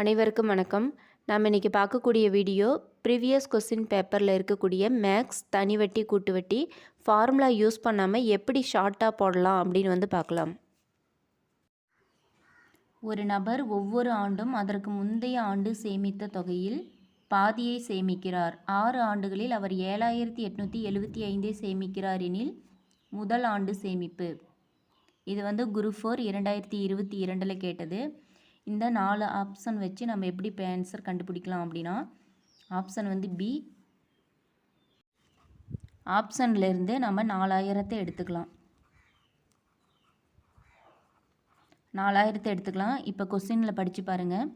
அனைவருக்கும் வணக்கம். நாம் இன்றைக்கி பார்க்கக்கூடிய வீடியோ ப்ரீவியஸ் கொஸ்டின் பேப்பரில் இருக்கக்கூடிய மேக்ஸ் தனிவட்டி கூட்டுவட்டி ஃபார்முலா யூஸ் பண்ணாமல் எப்படி ஷார்ட்டாக போடலாம் அப்படின்னு வந்து பார்க்கலாம். ஒரு நபர் ஒவ்வொரு ஆண்டும் அதற்கு முந்தைய ஆண்டு சேமித்த தொகையில் பாதியை சேமிக்கிறார். ஆறு ஆண்டுகளில் அவர் ஏழாயிரத்தி எட்நூற்றி எழுபத்தி ஐந்தை சேமிக்கிறார் எனில் முதல் ஆண்டு சேமிப்பு. இது வந்து குரு ஃபோர் இரண்டாயிரத்தி இருபத்தி இரண்டில் கேட்டது. இந்த நாலு ஆப்ஷன் வச்சு நம்ம எப்படி இப்போ ஆன்சர் கண்டுபிடிக்கலாம் அப்படின்னா ஆப்ஷன் வந்து பி ஆப்ஷன்லேருந்தே நம்ம நாலாயிரத்தை எடுத்துக்கலாம். நாலாயிரத்தை எடுத்துக்கலாம். இப்போ கொஸ்டினில் படித்து பாருங்கள்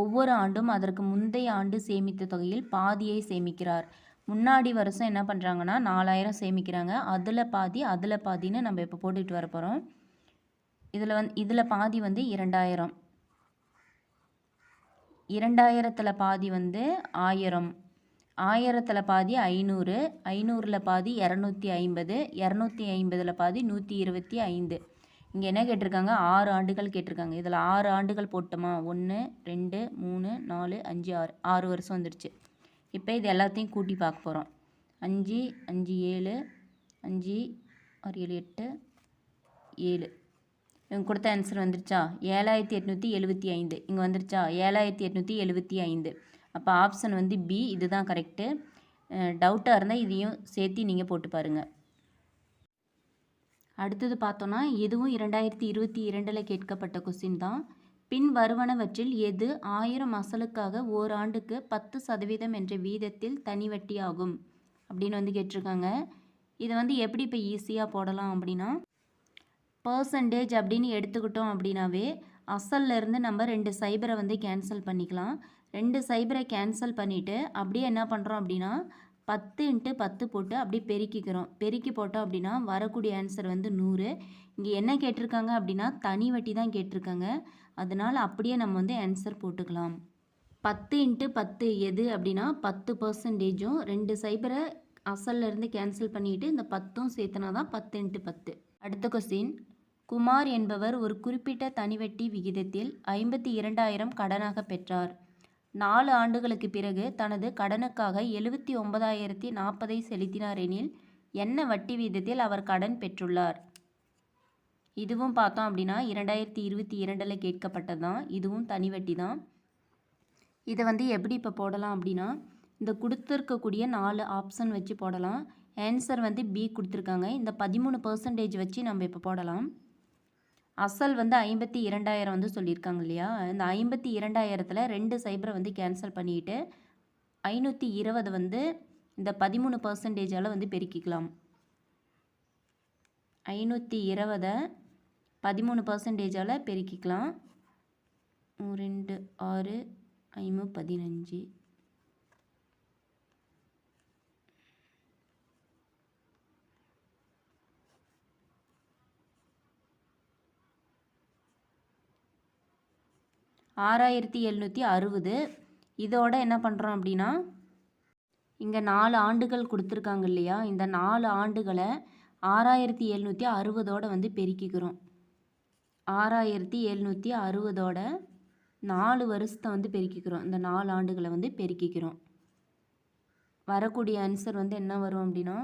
ஒவ்வொரு ஆண்டும் அதற்கு முந்தைய ஆண்டு சேமித்த தொகையில் பாதியை சேமிக்கிறார். முன்னாடி வருஷம் என்ன பண்ணுறாங்கன்னா நாலாயிரம் சேமிக்கிறாங்க. அதில் பாதி அதில் பாதின்னு நம்ம இப்போ போட்டுகிட்டு வர போகிறோம் இதில் வந்து இதில் பாதி வந்து இரண்டாயிரம். இரண்டாயிரத்தில் பாதி வந்து ஆயிரம். ஆயிரத்தில் பாதி ஐநூறு. ஐநூறில் பாதி இரநூத்தி ஐம்பது. இரநூத்தி ஐம்பதில் பாதி நூற்றி இருபத்தி ஐந்து. இங்கே என்ன கேட்டிருக்காங்க? ஆறு ஆண்டுகள் கேட்டிருக்காங்க. இதில் ஆறு ஆண்டுகள் போட்டோமா? ஒன்று ரெண்டு மூணு நாலு அஞ்சு ஆறு. ஆறு வருஷம் வந்துடுச்சு இப்போ இது எல்லாத்தையும் கூட்டி பார்க்க போகிறோம் அஞ்சு அஞ்சு ஏழு அஞ்சு ஆறு ஏழு எட்டு ஏழு. இவங்க கொடுத்த ஆன்சர் வந்துருச்சா? ஏழாயிரத்தி எட்நூற்றி எழுபத்தி ஐந்து. இங்கே வந்துருச்சா? ஏழாயிரத்தி எட்நூற்றி எழுபத்தி ஐந்து. அப்போ ஆப்ஷன் வந்து பி இதுதான் கரெக்டு டவுட்டாக இருந்தால் இதையும் சேர்த்து நீங்கள் போட்டு பாருங்கள் அடுத்தது பார்த்தோன்னா இதுவும் இரண்டாயிரத்தி இருபத்தி இரண்டில் கேட்கப்பட்ட கொஸ்டின் தான். பின் வருவனவற்றில் எது ஆயிரம் அசலுக்காக ஓராண்டுக்கு பத்து சதவீதம் என்ற வீதத்தில் தனி வட்டியாகும்? அப்படின்னு வந்து கேட்டிருக்காங்க. இதை வந்து எப்படி இப்போ ஈஸியாக போடலாம் அப்படின்னா பர்சன்டேஜ் அப்படின்னு எடுத்துக்கிட்டோம் அப்படின்னாவே அசல்ல இருந்து நம்ம ரெண்டு சைபரை வந்து கேன்சல் பண்ணிக்கலாம். ரெண்டு சைபரை கேன்சல் பண்ணிவிட்டு அப்படியே என்ன பண்ணுறோம் அப்படின்னா பத்து இன்ட்டு பத்து போட்டு அப்படியே பெருக்கிக்கிறோம். பெருக்கி போட்டோம் அப்படின்னா வரக்கூடிய ஆன்சர் வந்து நூறு. இங்கே என்ன கேட்டிருக்காங்க அப்படின்னா தனி வட்டி தான் கேட்டிருக்காங்க. அதனால் அப்படியே நம்ம வந்து ஆன்சர் போட்டுக்கலாம். பத்து இன்ட்டு பத்து எது அப்படின்னா பத்து பர்சன்டேஜும் ரெண்டு சைபரை அசல்லேருந்து கேன்சல் பண்ணிவிட்டு இந்த பத்தும் சேர்த்துனா தான் பத்து இன்ட்டு பத்து. அடுத்த கொஸ்டின் குமார் என்பவர் ஒரு குறிப்பிட்ட தனிவட்டி விகிதத்தில் ஐம்பத்தி இரண்டாயிரம் கடனாக பெற்றார். நாலு ஆண்டுகளுக்கு பிறகு தனது கடனுக்காக எழுபத்தி ஒன்பதாயிரத்தி நாற்பதை செலுத்தினார் எனில் என்ன வட்டி வீதத்தில் அவர் கடன் பெற்றுள்ளார்? இதுவும் பார்த்தோம் அப்படின்னா இரண்டாயிரத்தி இருபத்தி இரண்டில் கேட்கப்பட்டது தான் இதுவும் தனி வட்டி தான். இதை வந்து எப்படி இப்போ போடலாம் அப்படின்னா இந்த கொடுத்துருக்கக்கூடிய நாலு ஆப்ஷன் வச்சு போடலாம். ஆன்சர் வந்து பி கொடுத்துருக்காங்க. இந்த பதிமூணு பர்சன்டேஜ் வச்சு நம்ம இப்போ போடலாம். அசல் வந்து ஐம்பத்தி இரண்டாயிரம் வந்து சொல்லியிருக்காங்க இல்லையா? இந்த ஐம்பத்தி இரண்டாயிரத்தில் ரெண்டு சைபரை வந்து கேன்சல் பண்ணிட்டு ஐநூற்றி இருபது வந்து இந்த பதிமூணு பர்சன்டேஜால் வந்து பெருக்கிக்கலாம். ஐநூற்றி இருபதை பதிமூணு பர்சன்டேஜால் பெருக்கிக்கலாம். ரெண்டு ஆறு ஐமு பதினஞ்சு ஆறாயிரத்தி எழுநூற்றி அறுபது. இதோட என்ன பண்ணுறோம் அப்படின்னா இங்கே நாலு ஆண்டுகள் கொடுத்துருக்காங்க இல்லையா? இந்த நாலு ஆண்டுகளை ஆறாயிரத்தி எழுநூற்றி அறுபதோட வந்து பெருக்கிக்கிறோம். ஆறாயிரத்தி எழுநூற்றி அறுபதோட நாலு வருஷத்தை வந்து பெருக்கிக்கிறோம். இந்த நாலு ஆண்டுகளை வந்து பெருக்கிக்கிறோம். வரக்கூடிய ஆன்சர் வந்து என்ன வரும் அப்படின்னா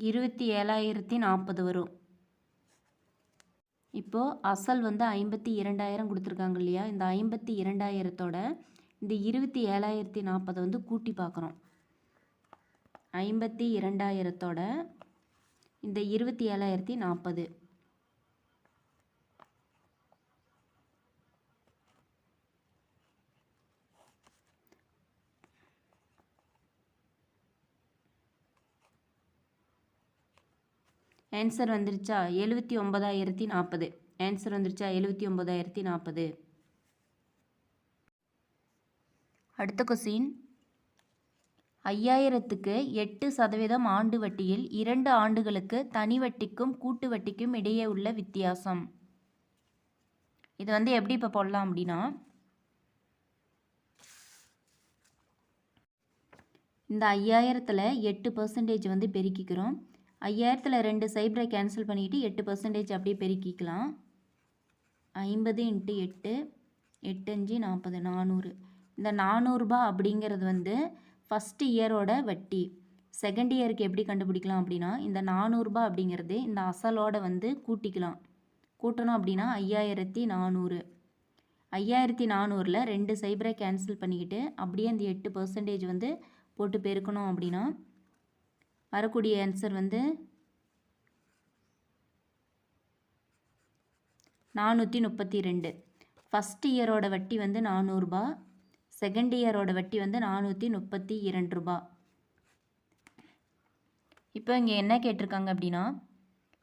இருபத்தி ஏழாயிரத்தி நாற்பது வரும். இப்போது அசல் வந்து ஐம்பத்தி இரண்டாயிரம் கொடுத்துருக்காங்க இல்லையா? இந்த ஐம்பத்தி இரண்டாயிரத்தோட இந்த இருபத்தி ஏழாயிரத்தி நாற்பதை வந்து கூட்டி பார்க்குறோம். ஐம்பத்தி இரண்டாயிரத்தோட இந்த இருபத்தி ஏழாயிரத்தி நாற்பது. ஆன்சர் வந்துருச்சா? எழுபத்தி ஒன்பதாயிரத்தி நாற்பது. ஆன்சர் வந்துருச்சா? எழுபத்தி ஒன்பதாயிரத்தி நாற்பது. அடுத்த கொஸ்டின் ஐயாயிரத்துக்கு எட்டு சதவீதம் ஆண்டு வட்டியில் இரண்டு ஆண்டுகளுக்கு தனி வட்டிக்கும் கூட்டு வட்டிக்கும் இடையே உள்ள வித்தியாசம். இது வந்து எப்படி இப்போ போடலாம் அப்படின்னா இந்த ஐயாயிரத்தில் எட்டு பர்சன்டேஜ் வந்து பெருக்கிக்கிறோம். ஐயாயிரத்தில் ரெண்டு சைபரை கேன்சல் பண்ணிக்கிட்டு எட்டு பர்சன்டேஜ் அப்படியே பெருக்கிக்கலாம். ஐம்பது இன்ட்டு எட்டு எட்டஞ்சு நாற்பது நானூறு. இந்த நானூறுரூபா அப்படிங்கிறது வந்து ஃபஸ்ட் இயரோட வட்டி. செகண்ட் இயருக்கு எப்படி கண்டுபிடிக்கலாம் அப்படின்னா இந்த நானூறுரூபா அப்படிங்கிறது இந்த அசலோட வந்து கூட்டிக்கலாம். கூட்டணும் அப்படின்னா ஐயாயிரத்தி நானூறு. ஐயாயிரத்தி நானூறில் ரெண்டு சைபரை கேன்சல் பண்ணிக்கிட்டு அப்படியே அந்த எட்டு பர்சன்டேஜ் வந்து போட்டு பெருக்கணும் அப்படின்னா வரக்கூடிய ஆன்சர் வந்து நானூற்றி முப்பத்தி ரெண்டு ஃபஸ்ட் இயரோட வட்டி வந்து நானூறுரூபா செகண்ட் இயரோட வட்டி வந்து நானூற்றி முப்பத்தி இரண்டு ரூபா. இப்போ இங்கே என்ன கேட்டிருக்காங்க அப்படின்னா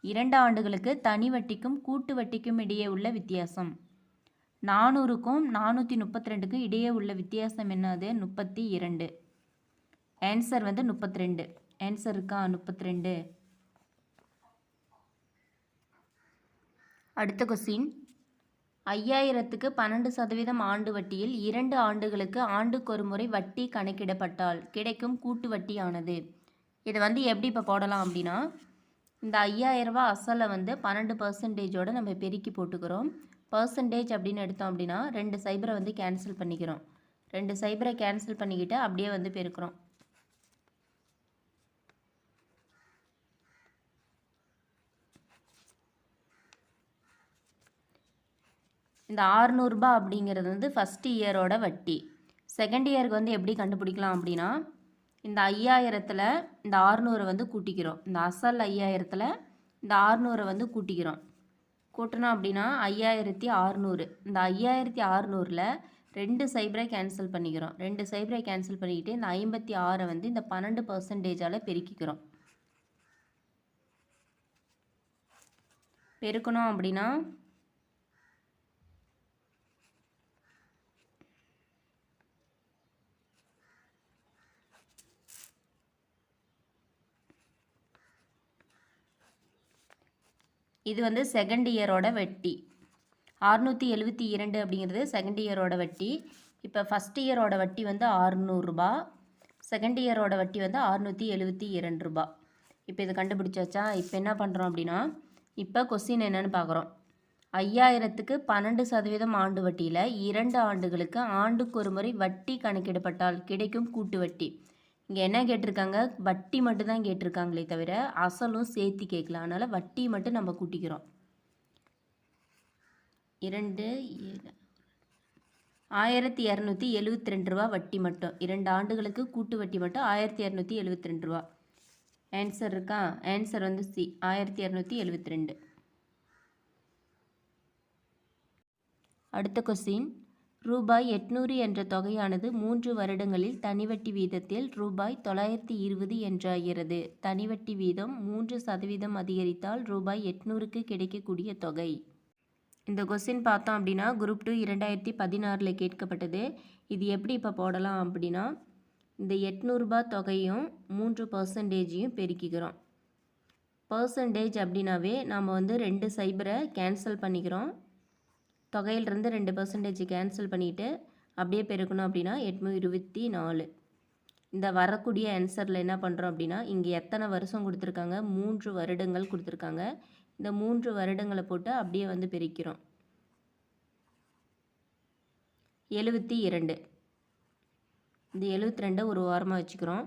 இரண்டு ஆண்டுகளுக்கு தனி வட்டிக்கும் கூட்டு வட்டிக்கும் இடையே உள்ள வித்தியாசம். நானூறுக்கும் நானூற்றி முப்பத்தி ரெண்டுக்கும் இடையே உள்ள வித்தியாசம் என்னது? முப்பத்தி இரண்டு ஆன்சர் வந்து முப்பத்தி ரெண்டு ஆன்சர் இருக்கா? முப்பத்தி ரெண்டு அடுத்த கொஸ்டின் ஐயாயிரத்துக்கு பன்னெண்டு சதவீதம் ஆண்டு வட்டியில் இரண்டு ஆண்டுகளுக்கு ஆண்டுக்கு ஒரு முறை வட்டி கணக்கிடப்பட்டால் கிடைக்கும் கூட்டு வட்டியானது. இதை வந்து எப்படி இப்போ போடலாம் அப்படின்னா இந்த ஐயாயிரரூபா அசலை வந்து பன்னெண்டு பர்சன்டேஜோடு நம்ம பெருக்கி போட்டுக்கிறோம். பர்சன்டேஜ் அப்படின்னு எடுத்தோம் அப்படின்னா ரெண்டு சைபரை வந்து கேன்சல் பண்ணிக்கிறோம். ரெண்டு சைபரை கேன்சல் பண்ணிக்கிட்டு அப்படியே வந்து பெருக்கிறோம். இந்த ஆறுநூறுபா அப்படிங்கிறது வந்து ஃபஸ்ட் இயரோட வட்டி. செகண்ட் இயருக்கு வந்து எப்படி கண்டுபிடிக்கலாம் அப்படின்னா இந்த ஐயாயிரத்தில் இந்த ஆறுநூறை வந்து கூட்டிக்கிறோம். இந்த அசல் ஐயாயிரத்தில் இந்த ஆறுநூறை வந்து கூட்டிக்கிறோம். கூட்டினோம் அப்படின்னா ஐயாயிரத்தி ஆறுநூறு. இந்த ஐயாயிரத்தி ஆறுநூறில் ரெண்டு சைபரை கேன்சல் பண்ணிக்கிறோம். ரெண்டு சைபரை கேன்சல் பண்ணிக்கிட்டு இந்த ஐம்பத்தி ஆறை வந்து இந்த பன்னெண்டு பர்சன்டேஜால் பெருக்கிக்கிறோம். பெருக்கணும் அப்படின்னா இது வந்து செகண்ட் இயரோட வட்டி. அறுநூற்றி எழுபத்தி இரண்டு அப்படிங்கிறது செகண்ட் இயரோட வட்டி. இப்போ ஃபஸ்ட் இயரோட வட்டி வந்து ஆறுநூறுபா செகண்ட் இயரோட வட்டி வந்து அறுநூற்றி எழுபத்தி இரண்டு ரூபா. இப்போ இது கண்டுபிடிச்சாச்சா? இப்போ என்ன பண்ணுறோம் அப்படின்னா இப்போ கொஸ்டின் என்னென்னு பார்க்குறோம். ஐயாயிரத்துக்கு பன்னெண்டு சதவீதம் ஆண்டு வட்டியில் இரண்டு ஆண்டுகளுக்கு ஆண்டுக்கு ஒரு முறை வட்டி கணக்கிடப்பட்டால் கிடைக்கும் கூட்டு வட்டி. இங்கே என்ன கேட்டிருக்காங்க? வட்டி மட்டும் தான் கேட்டிருக்காங்களே தவிர அசலும் சேர்த்து கேட்கலாம் அதனால் வட்டி மட்டும் நம்ம கூட்டிக்கிறோம். இரண்டு ஆயிரத்தி இரநூத்தி எழுவத்தி ரெண்டு ரூபா வட்டி மட்டும். இரண்டு ஆண்டுகளுக்கு கூட்டு வட்டி மட்டும் ஆயிரத்தி இரநூத்தி எழுவத்தி ரெண்டு ரூபா. ஆன்சர் இருக்கா? ஆன்சர் வந்து சி ஆயிரத்தி இரநூத்தி எழுவத்தி ரெண்டு. அடுத்த கொஸ்டின் ரூபாய் எட்நூறு என்ற தொகையானது மூன்று வருடங்களில் தனிவட்டி வீதத்தில் ரூபாய் தொள்ளாயிரத்தி இருபது என்றாகிறது. தனிவட்டி வீதம் மூன்று சதவீதம் அதிகரித்தால் ரூபாய் எட்நூறுக்கு கிடைக்கக்கூடிய தொகை. இந்த கொஸ்டின் பார்த்தோம் அப்படின்னா குரூப் டூ இரண்டாயிரத்தி பதினாறில் கேட்கப்பட்டது. இது எப்படி இப்போ போடலாம் அப்படின்னா இந்த எட்நூறுபா தொகையும் மூன்று பர்சன்டேஜையும் பெருக்கிக்கிறோம். பர்சன்டேஜ் அப்படின்னாவே நாம் வந்து ரெண்டு சைபரை கேன்சல் பண்ணிக்கிறோம். தொகையிலிருந்து ரெண்டு பர்சன்டேஜ் கேன்சல் பண்ணிவிட்டு அப்படியே பெருக்கணும் அப்படின்னா எட்நூறு இருபத்தி நாலு. இந்த வரக்கூடிய ஆன்சரில் என்ன பண்ணுறோம் அப்படின்னா இங்கே எத்தனை வருஷம் கொடுத்துருக்காங்க? மூன்று வருடங்கள் கொடுத்துருக்காங்க. இந்த மூன்று வருடங்களை போட்டு அப்படியே வந்து பெருக்கிறோம். எழுபத்தி இரண்டு. இந்த எழுபத்தி ரெண்டை ஒரு வாரமாக வச்சுக்கிறோம்.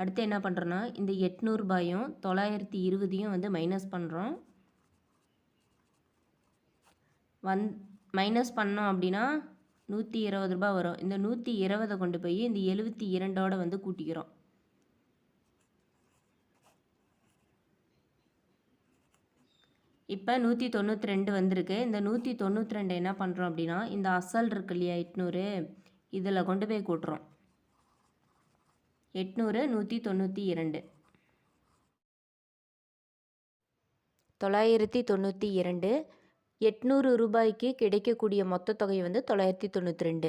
அடுத்து என்ன பண்ணுறோன்னா இந்த எட்நூறுபாயும் தொள்ளாயிரத்தி இருபதையும் வந்து மைனஸ் பண்ணுறோம் வந் மைனஸ் பண்ணோம் அப்படின்னா நூற்றி இருபது ரூபா வரும். இந்த நூற்றி இருபதை கொண்டு போய் இந்த எழுபத்தி இரண்டோட வந்து கூட்டிக்கிறோம். இப்போ நூற்றி தொண்ணூற்றி ரெண்டு வந்திருக்கு. இந்த நூற்றி தொண்ணூற்றி ரெண்டு என்ன பண்ணுறோம் அப்படின்னா இந்த அசல் இருக்கு இல்லையா எட்நூறு இதில் கொண்டு போய் கூட்டுறோம். எட்நூறு நூற்றி தொண்ணூற்றி இரண்டு. தொள்ளாயிரத்தி தொண்ணூற்றி இரண்டு எட்நூறு ரூபாய்க்கு கிடைக்கக்கூடிய மொத்த தொகை வந்து தொள்ளாயிரத்தி தொண்ணூற்றி ரெண்டு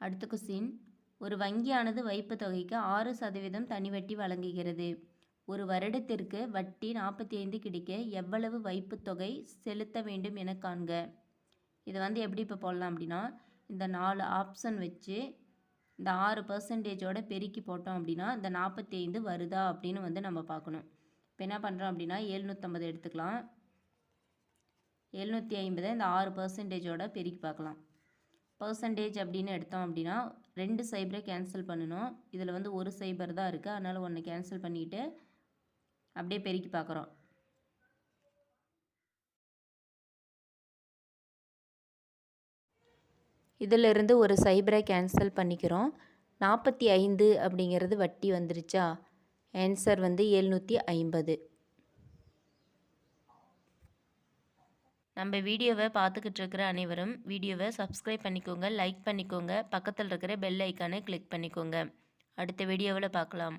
அடுத்த கொஸ்டின் ஒரு வங்கியானது வைப்பு தொகைக்கு ஆறு சதவீதம் தனி வட்டி வழங்குகிறது. ஒரு வருடத்திற்கு வட்டி நாற்பத்தி ஐந்து கிடைக்க எவ்வளவு வைப்பு தொகை செலுத்த வேண்டும் என காண்க. இதை வந்து எப்படி இப்போ போடலாம் அப்படின்னா இந்த நாலு ஆப்ஷன் வச்சு இந்த ஆறு பர்சன்டேஜோட பெருக்கி போட்டோம் அப்படின்னா இந்த நாற்பத்தி ஐந்து வருதா அப்படின்னு வந்து நம்ம பார்க்கணும். இப்போ என்ன பண்ணுறோம் அப்படின்னா எழுநூற்றம்பது எடுத்துக்கலாம். எழுநூற்றி ஐம்பதை இந்த ஆறு பர்சன்டேஜோட பெருக்கி பார்க்கலாம். பர்சன்டேஜ் அப்படின்னு எடுத்தோம் அப்படின்னா ரெண்டு சைபரை கேன்சல் பண்ணணும். இதில் வந்து ஒரு சைபர் தான் இருக்குது அதனால் ஒன்று கேன்சல் பண்ணிக்கிட்டு அப்படியே பெருக்கி பார்க்குறோம். இதிலிருந்து ஒரு சைபரை கேன்சல் பண்ணிக்கிறோம். நாற்பத்தி ஐந்து அப்படிங்கிறது வட்டி வந்துருச்சா? ஆன்சர் வந்து எழுநூற்றி ஐம்பது. நம்ம வீடியோவை பார்த்துக்கிட்டு இருக்கிற அனைவரும் வீடியோவை சப்ஸ்கிரைப் பண்ணிக்கோங்க லைக் பண்ணிக்கோங்க பக்கத்தில் இருக்கிற பெல் ஐக்கானை கிளிக் பண்ணிக்கோங்க. அடுத்த வீடியோவில் பார்க்கலாம்.